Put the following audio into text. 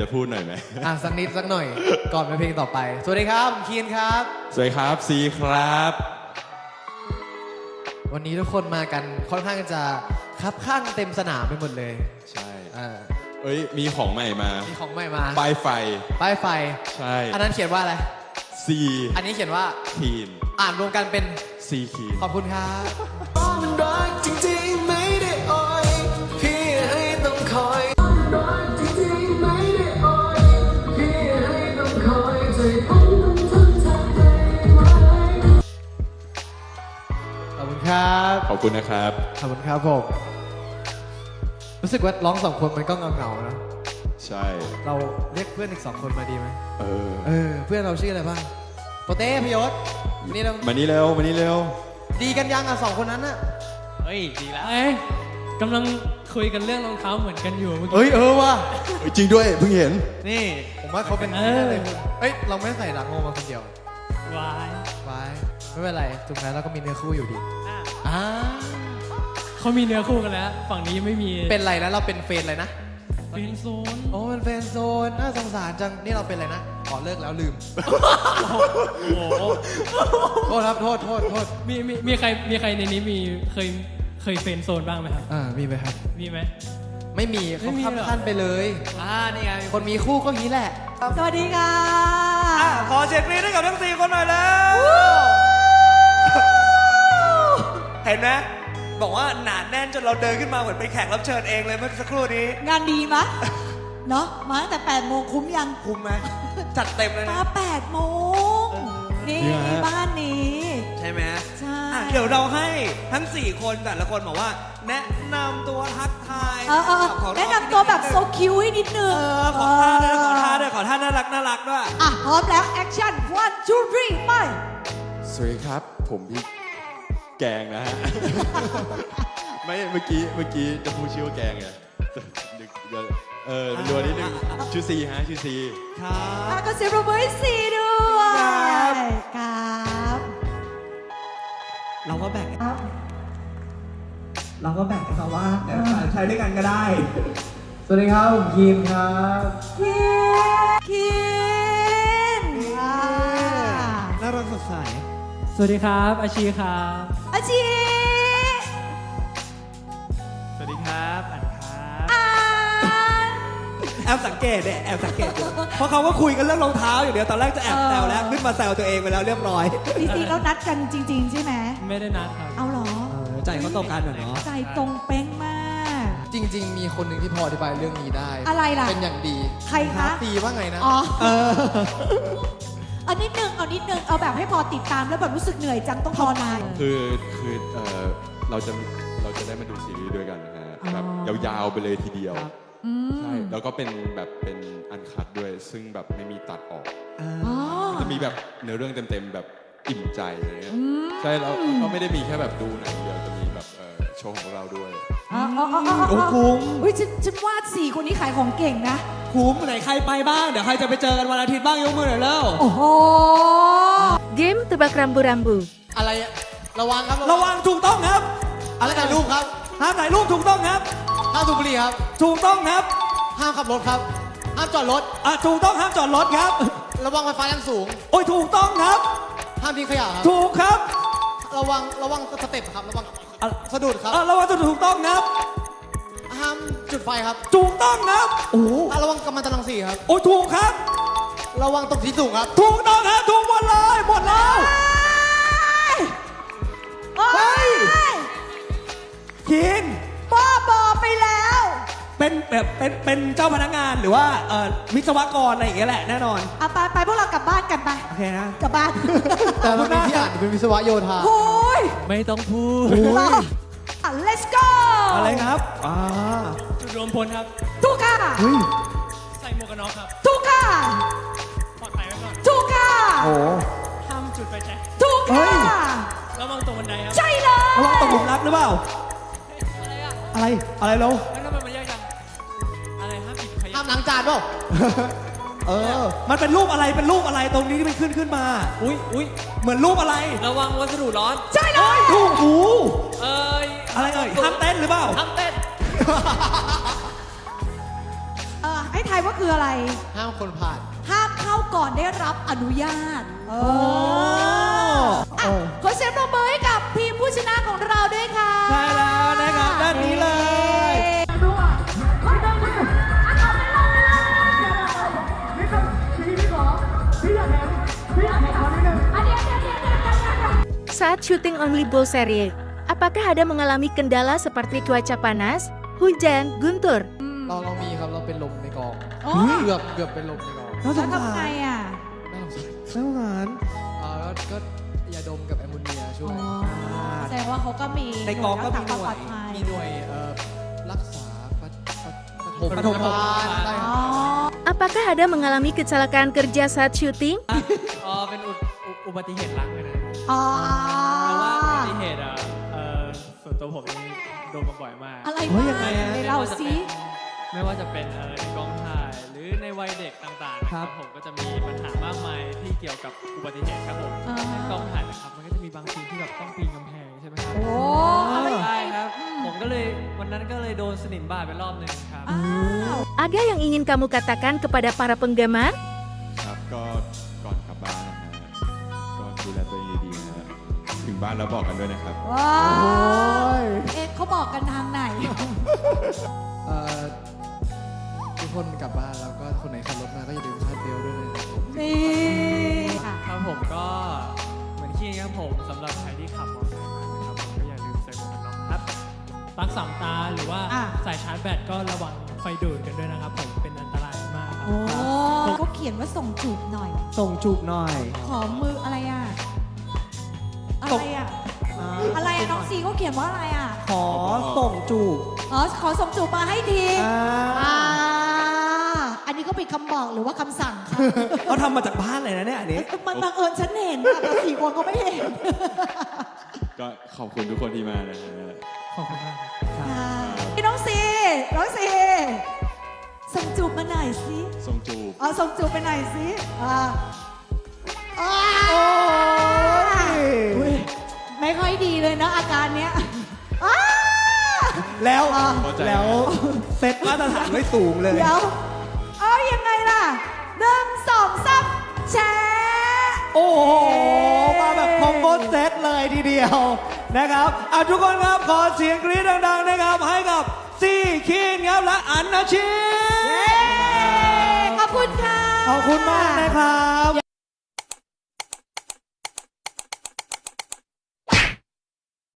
จะพูดหน่อยไหมอะสักนิดสักหน่อย ก่อนไปเพลงต่อไป สวัสดีครับผมคีนครับ สวัสดีครับซีครับ วันนี้ทุกคนมากันค่อนข้างจะคับข้างเต็มสนามไปหมดเลยใช่ อ่าเอ้ย มีของใหม่มามีของใหม่มาป้ายไฟ ป้ายไฟ ใช่อันนั้นเขียนว่าอะไร ซีอันนี้เขียนว่าคีนอ่านรวมกันเป็นซีคีนขอบคุณครับมันรักจริง อบคุณนะครับ ขอบคุณครับผม รู้สึกว่าร้องสองคนมันก็เงาๆนะ ใช่ เราเรียกเพื่อนอีกสองคนมาดีไหมเออ เออ เพื่อนเราชื่ออะไรบ้างโปเต้พยศวันนี้เรามานี่เร็ว มานี่เร็ว ดีกันยังอะสองคนนั้นอะ เฮ้ย ดีแล้วเอ้ยกำลังคุยกันเรื่องรองเท้าเหมือนกันอยู่เมื่อกี้ เอ้ยเออว่ะจริงด้วย เพิ่งเห็น นี่ ผมว่าเขาเป็นเออแน่เลยคุณเอ้ย เราไม่ใส่หลังโงมาคนเดียว วายไว้ไม่เป็นไรสุดท้ายเราก็มีเนื้อคู่อยู่ดี อะ อ่าเขามีเนื้อคู่กันแล้ว ฝั่งนี้ยังไม่มีเป็นไรนะเราเป็นเฟนอะไรนะเป็นโซนโอ้เป็นเฟนโซนน่าสงสารจังนี่เราเป็นอะไรนะขอเลิกแล้วลืมโอ้โหโทษครับโทษโทษโทษมีมีมีใครมีใครในนี้มีเคยเคยเฟรนด์โซนบ้างไหมครับอ่ามีไหมครับ มีไหม ไม่มีไม่เขามีข้ามเหรอ ขั้นไปเลย อ่านี่ไง คนมีคู่ก็งี้แหละ สวัสดีค่ะขอเสียงกรี๊ดให้กับทั้งสี่คนหน่อยแล้ว ไหมบอกว่าหนาแน่นจนเราเดินขึ้นมาเหมือนเป็นแขกรับเชิญเองเลยเมื่อสักครู่นี้ งานดีมะ เนาะมาตั้งแต่8โมงคุ้มยังคุ้มไหมจัดเต็มเลยมานะ8โมงนี่จริงเหรอฮะ บ้านนี้ ใช่ไหมใช่ อะเดี๋ยวเราให้ทั้ง 4 คนแต่ละคนบอกว่า แนะนำตัวทักทายเออเออเออขอแนะนำตัวแบบโซคิวให้นิดนึงเออขอท่าด้วยขอท่าด้วยขอท่าน่ารักน่ารักด้วย อะพร้อมแล้ว แอคชั่น one two three ไป สวัสดีครับ ผมพี่ แกงนะฮะ ไม่เมื่อกี้เมื่อกี้จะพูดชื่อว่าแกงไงนึกเดี๋ยวเออรัวนิดนึงชื่อซีฮะชื่อซี ครับอะก็เสียงปรบมือให้สี่ด้วยครับ ครับเราก็แบ่งเราก็แบ่งกันว่าเดี๋ยวใช้ด้วยกันก็ได้ สวัสดีครับ ผมคีมครับ คินคินอ่าน่ารักสดใส สวัสดีครับอาชีครับอาชีสวัสดีครับอันครับอ่านแอบสังเกตเนี่ยแอบสังเกตอยู่เพราะเขาก็คุยกันเรื่องรองเท้าอยู่เดียวตอนแรกจะแอบแซวแล้วขึ้นมาแซวตัวเองไปแล้วเรียบร้อยจริงๆแล้วนัดกันจริง ๆ ใช่ไหมไม่ได้นัดครับ เอาเหรอใจเขาตรงกันเหรอเนาะใจตรงเป้งมาก จริง ๆ มีคนหนึ่งที่พออธิบายเรื่องนี้ได้ อะไรล่ะ เป็นอย่างดีใครคะ ตีว่าไงนะ อ๋อ เอานิดนึงเอานิดนึงเอาแบบให้พอติดตามแล้วแบบรู้สึกเหนื่อยจังต้องพอนาน คือคือเออเราจะเราจะได้มาดูซีรีส์ด้วยกันนะฮะอ๋อ แบบยาวๆไปเลยทีเดียวอืมใช่แล้วก็เป็นแบบเป็นอันคัดด้วย ซึ่งแบบไม่มีตัดออก อ๋อ จะมีแบบเนื้อเรื่องเต็มๆแบบอิ่มใจอะไรเงี้ยอืมใช่แล้วก็ไม่ได้มีแค่แบบดูหนังเดียวจะมีแบบเอ่อโชว์ของเราด้วย อ๋ออ๋ออ๋ออ๋อโอ้คุ้ม อุ้ยฉันฉันว่าสี่คนนี้ขายของเก่งนะ คุ้มไหนใครไปบ้าง เดี๋ยวใครจะไปเจอกันวันอาทิตย์บ้างยกมือหน่อยเร็ว โอ้โห Game tebak rambu-rambu. อะไรอะระวังครับระวังถูกต้องครับอะไรถ่ายรูปครับห้ามถ่ายรูปถูกต้องครับ ห้ามสูบบุหรี่ครับ ถูกต้องครับห้ามขับรถครับ ห้ามจอดรถ อะถูกต้องห้ามจอดรถครับ ระวังไฟฟ้าแรงสูง โอ้ยถูกต้องครับ ห้ามทิ้งขยะครับ ถูกครับระวังระวังสเต็ปครับ ระวังอะสะดุดครับ อะระวังจะถูกต้องครับ ห้ามจุดไฟครับถูกต้องครับโอ้โหอะระวังกำมันตรังสีครับ โอ้ยถูกครับ ระวังตกที่สูงครับ ถูกต้องครับถูกหมดเลยหมดแล้วโอ้ยคินบ้าบอไปแล้ว เป็นแบบเป็นเป็นเจ้าพนักงานหรือว่าเอ่อวิศวกรอะไรอย่างเงี้ยแหละแน่นอนเอาไปไปพวกเรากลับบ้านกันไป โอเคนะ กลับบ้านแต่ตอนนี้ที่อ่านเป็นวิศวะโยธา โอ้ยไม่ต้องพูด อะ let's go อะไรครับอ่าจุดรวมพลครับทุกค่ะใส่หมวกกันน็อกครับทุกค่ะ ปลอดภัยไว้ก่อนทุกค่ะ โอ้ ห้ามจุดไฟแช็กทุกค่ะระวังตรงบันไดครับใช่เลยระวังตกหลุมรักหรือเปล่า อะไรอะอะไร อะไรเราเฮ้ยทำไมมันยากจังอะไรห้ามปิดขยะห้ามล้างจานเปล่าเออ มันเป็นรูปอะไร เป็นรูปอะไรตรงนี้ที่มันขึ้นขึ้นมา อุ้ยอุ้ยเหมือนรูปอะไร ระวังวัสดุร้อน ใช่เลยถูกหู เอ้ย อะไรเอ่ยห้ามเต้นหรือเปล่า ห้ามเต้นเออไอให้ทายว่าคืออะไร ห้ามคนผ่าน ห้ามเข้าก่อนได้รับอนุญาตเอออะขอเสียงปรบมือให้กับทีมผู้ชนะของเราด้วยค่ะ ใช่แล้วนะครับด้านนี้เลย Saat syuting Only Bowl series, apakah ada mengalami kendala seperti cuaca panas, hujan, guntur? เราเรามีครับเราเป็นลมในกองอ๋อเกือบเกือบเป็นลมในกองน่าสแล้วงทำสารไงอะ น่าสงสารน่าสงสารอ่าก็ก็ยาดมกับแอมโมเนียช่วยแสดงว่าเขาก็มีในกองก็มีรัษาหน่วยความปลอดภัยมีหน่วยเอ่อรักษาปฐปฐมปฐมพยาบาลได้คอ๋รัอบ Apakah ada mengalami kecelakaan kerja saat syuting? อ๋อเป็นอุอุอุบัติเหตุล้างเลยนะ อ๋อแต่ว่าอุ ตัวผมนี่โดนมาบ่อยมากอะไรเฮ้ยบ้ายังไงอะ ในเราสิไม่ว่าจะเป็นเอ่อในกองถ่ายหรือในวัยเด็กต่างๆนะคครัรับบผมก็จะมีปัญหามากมายที่เกี่ยวกับอุบัติเหตุครับผมอ่าในกองถ่ายนะครับมันก็จะมีบางซีนที่แบบต้องปีนกำแพงใช่ไหมครับโอ้ใช่ครับผมก็เลยวันนั้นก็เลยโดนสนิมบาดไปรอบหนึ่งครับ อ้าว Ada yang ingin kamu katakan kepada para penggemar? ครับก็ งบ้านแล้วบอกกันด้วยนะครับ ว้าโอ้ว ยเอ๊ะเขาบอกกันทางไหน เอ่อทุกคนกลับบ้านแล้วก็คนไหนขับรถมาก็อย่าลืมคาดเบลต์ด้วยนะครับผม นี่ค่ะ ครับผมก็เหมือนที่ครับผมสำหรับใครที่ขับมอเตอร์ไซค์มานะครับผมก็อย่าลืมใส่หมวกกันน็อกนะครับตั้งสามตาหรือว่าอะใส่ชาร์จแบตก็ระวังไฟดูดกันด้วยนะครับผมเป็นอันตรายมากครับ โอ้เขาเขียนว่าส่งจูบหน่อย ส่งจูบหน่อย ขอมืออะไรอะ อะส่ไรงอะอ่าอะไรอะน้องซีเขาเขียนว่าอะไรอะ ขอส่งจูบ อ๋อ ขอส่งจูบมาให้ทีอ่า อ่าอันนี้ก็เป็นคำบอกหรือว่าคำสั่งค่ะเขาทำมาจากบ้านเลยนะเนี่ยอันนี้ มันบังเอิญฉันเห็นอะแต่สี่คนก็ไม่เห็นก็ขอบคุณทุกคนที่มานะฮะ ขอบคุณมากครับ ค่ะพี่น้องซีน้องซีส่งจูบมาหน่อยสิ ทรงจูบ เอาส่งจูบไปหน่อยสิอ่าอ่าโอ้ยอุ๊ย ไม่ค่อยดีเลยนะอาการเนี้ยอ้า แล้วอ่าแล้วเซตมาตรฐานไว้สูงเลย เดี๋ยว เอายังไงล่ะหนึ่งสองสามแชร์ โอ้โห มาแบบคอมโบเซตเลยทีเดียวนะครับอะทุกคนครับ ขอเสียงกรี๊ดดังๆนะครับ ให้กับซี่คีนครับและอันนาชิขอบคุณค่ะ ขอบคุณมากนะครับ